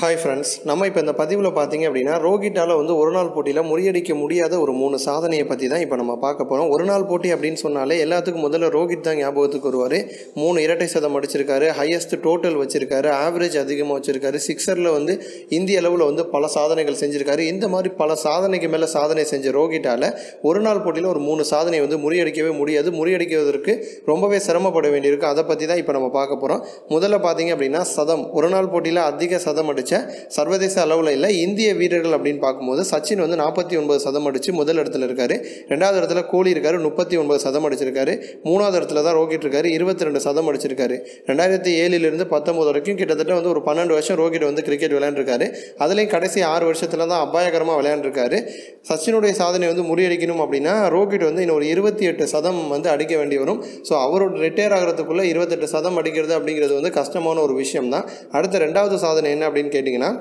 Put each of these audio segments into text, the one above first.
Hi friends நம்ம இப்போ இந்த பதிவில் பார்த்தீங்க அப்படின்னா ரோஹிட்டால் வந்து ஒரு நாள் போட்டியில் முறியடிக்க முடியாத ஒரு மூணு சாதனையை பற்றி தான் இப்போ நம்ம பார்க்க போகிறோம் ஒரு நாள் போட்டி அப்படின்னு சொன்னாலே எல்லாத்துக்கும் முதல்ல ரோஹித் தான் ஞாபகத்துக்கு வருவார். மூணு இரட்டை சதம் அடிச்சிருக்காரு ஹையஸ்ட் டோட்டல் வச்சிருக்காரு ஆவரேஜ் அதிகமாக வச்சிருக்காரு. சிக்ஸரில் வந்து இந்திய அளவில் வந்து பல சாதனைகள் செஞ்சுருக்காரு. இந்த மாதிரி பல சாதனைக்கு மேலே சாதனை செஞ்ச ரோஹிட்டால் ஒரு நாள் போட்டியில் ஒரு மூணு சாதனையை வந்து முறியடிக்கவே முடியாது. முறியடிக்கிறதுக்கு ரொம்பவே சிரமப்பட வேண்டியிருக்கு. அதை பற்றி தான் இப்போ நம்ம பார்க்க போகிறோம் முதல்ல பார்த்தீங்க அப்படின்னா சதம். ஒரு நாள் போட்டியில் அதிக சதம் அடிச்சு அடித்த சர்வதேச அளவில் இல்லை இந்திய வீரர்கள் அப்படின்னு பார்க்கும்போது சச்சின் வந்து நாற்பத்தி ஒன்பது சதம் அடித்து முதல் இடத்துல இருக்கார். ரெண்டாவது இடத்துல கோலி இருக்கார் முப்பத்தி ஒன்பது சதம் அடிச்சிருக்காரு. மூணாவது இடத்துல தான் ரோஹித் இருக்காரு இருபத்தி ரெண்டு சதம் அடிச்சிருக்காரு. ரெண்டாயிரத்தி ஏழிலிருந்து பத்தொம்போது வரைக்கும் கிட்டத்தட்ட வந்து ஒரு பன்னெண்டு வருஷம் ரோஹித் வந்து கிரிக்கெட் விளையாண்டுருக்காரு. அதுலேயும் கடைசி ஆறு வருஷத்தில் தான் அபாயகரமாக விளையாண்டுருக்காரு. சச்சினுடைய சாதனை வந்து முறியடிக்கணும் அப்படின்னா ரோஹித் வந்து இன்னும் ஒரு இருபத்தி எட்டு சதம் வந்து அடிக்க வேண்டி வரும். ஸோ அவரோட ரிட்டையர் ஆகிறதுக்குள்ளே இருபத்தெட்டு சதம் அடிக்கிறது அப்படிங்கிறது வந்து கஷ்டமான ஒரு விஷயம் தான் அடுத்த ரெண்டாவது சாதனை என்ன அப்படின்னு கேட்டிங்கன்னா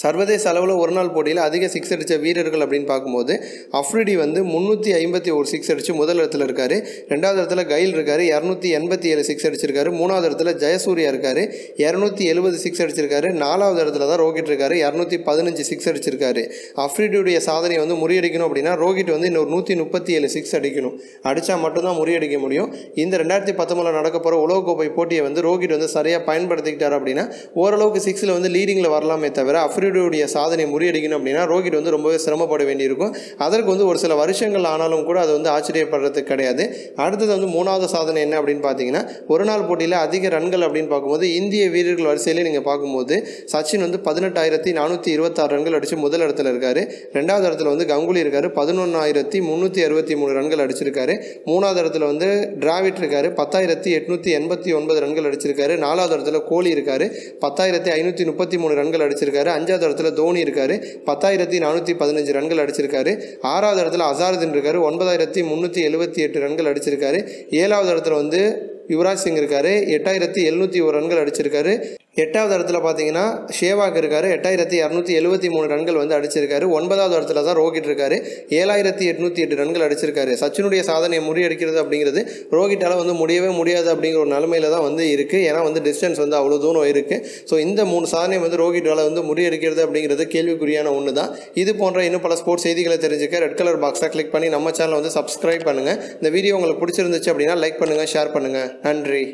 சர்வதேச அளவில் ஒரு நாள் போட்டியில் அதிக சிக்ஸ் அடித்த வீரர்கள் அப்படின்னு பார்க்கும்போது அஃப்ரிடி வந்து முந்நூற்றி ஐம்பத்தி ஒரு சிக்ஸ் அடித்து முதல் இடத்துல இருக்கார். ரெண்டாவது இடத்துல கைல் இருக்கார் இரநூத்தி எண்பத்தி ஏழு சிக்ஸ் அடிச்சிருக்காரு. மூணாவது இடத்துல ஜெயசூர்யா இருக்கார் இரநூத்தி எழுபது சிக்ஸ் அடிச்சிருக்காரு. நாலாவது இடத்துல தான் ரோஹித் இருக்கார் இரநூத்தி பதினஞ்சு சிக்ஸ் அடிச்சிருக்காரு. அஃப்ரிடியுடைய சாதனையை வந்து முறியடிக்கணும் அப்படின்னா ரோஹித் வந்து இன்னொரு நூற்றி முப்பத்தி ஏழு சிக்ஸ் அடிக்கணும். அடித்தா மட்டும்தான் முறியடிக்க முடியும். இந்த ரெண்டாயிரத்தி பத்தொம்பதில் நடக்க போகிற உலகக்கோப்பை போட்டியை வந்து ரோஹித் வந்து சரியாக பயன்படுத்திக்கிட்டார் அப்படின்னா ஓரளவுக்கு சிக்ஸில் வந்து லீடிங்கில் வரலாமே தவிர அஃப்ரி அஃப்ரிடியுடைய சாதனை முறியடிக்கணும் அப்படின்னா ரோஹித் வந்து ரொம்பவே சிரமப்பட வேண்டியிருக்கும். அதற்கு வந்து ஒரு சில வருஷங்கள் ஆனாலும் கூட அது வந்து ஆச்சரியப்படுறதுக்கு கிடையாது. அடுத்தது வந்து மூணாவது சாதனை என்ன அப்படின்னு பார்த்தீங்கன்னா ஒரு நாள் போட்டியில் அதிக ரன்கள் அப்படின்னு பார்க்கும்போது இந்திய வீரர்கள் வரிசையிலே நீங்கள் பார்க்கும்போது சச்சின் வந்து பதினெட்டாயிரத்தி நானூற்றி இருபத்தாறு ரன்கள் அடித்து முதல் இடத்துல இருக்கார். ரெண்டாவது இடத்துல வந்து கங்குலி இருக்கார். பதினொன்றாயிரத்தி முந்நூற்றி அறுபத்தி மூணு ரன்கள் அடிச்சிருக்காரு. மூணாவது இடத்துல வந்து டிராவிட் இருக்கார். பத்தாயிரத்தி எட்நூற்றி எண்பத்தி ஒன்பது ரன்கள் அடிச்சிருக்காரு. நாலாவது இடத்துல கோலி இருக்கார். பத்தாயிரத்தி ஐநூற்றி முப்பத்தி மூணு ரன்கள் அடிச்சிருக்காரு. அஞ்சாவது இடத்துல தோனி இருக்காரு. பத்தாயிரத்தி நானூற்றி பதினஞ்சு ரன்கள் அடிச்சிருக்காரு. ஆறாவது இடத்துல அசாருதீன் இருக்காரு. ஒன்பதாயிரத்தி முந்நூற்றி எழுபத்தி எட்டு ரன்கள் அடிச்சிருக்காரு. ஏழாவது இடத்துல வந்து யுவராஜ் சிங் இருக்காரு. எட்டாயிரத்தி எழுநூற்றி ஒரு ரன்கள் அடிச்சிருக்காரு. எட்டாவது இடத்துல பார்த்தீங்கன்னா ஷேவாக் இருக்கார். எட்டாயிரத்தி இரநூத்தி எழுபத்தி மூணு ரன்கள் வந்து அடிச்சிருக்காரு. ஒன்பதாவது இடத்துல தான் ரோஹித் இருக்காரு. ஏழாயிரத்தி எட்நூற்றி எட்டு ரன்கள் அடிச்சிருக்காரு. சச்சினுடைய சாதனையை முறியடிக்கிறது அப்படிங்கிறது ரோஹிட்டால் வந்து முடியவே முடியாது அப்படிங்கிற ஒரு நிலமையில தான் வந்து இருக்குது ஏன்னா வந்து டிஸ்டன்ஸ் வந்து அவ்வளோ தூரம் இருக்குது ஸோ இந்த மூணு சாதனையை வந்து ரோஹிட்டால் வந்து முறியடிக்கிறது அப்படிங்கிறது கேள்விக்குறியான ஒன்று தான் இது போன்ற இன்னும் பல ஸ்போர்ட்ஸ் செய்திகளை தெரிஞ்சுக்க ரெட் கலர் பாக்ஸை கிளிக் பண்ணி நம்ம சேனலை வந்து சப்ஸ்கிரைப் பண்ணுங்கள் இந்த வீடியோ உங்களுக்கு பிடிச்சிருந்துச்சு அப்படின்னா லைக் பண்ணுங்கள் ஷேர் பண்ணுங்கள் நன்றி.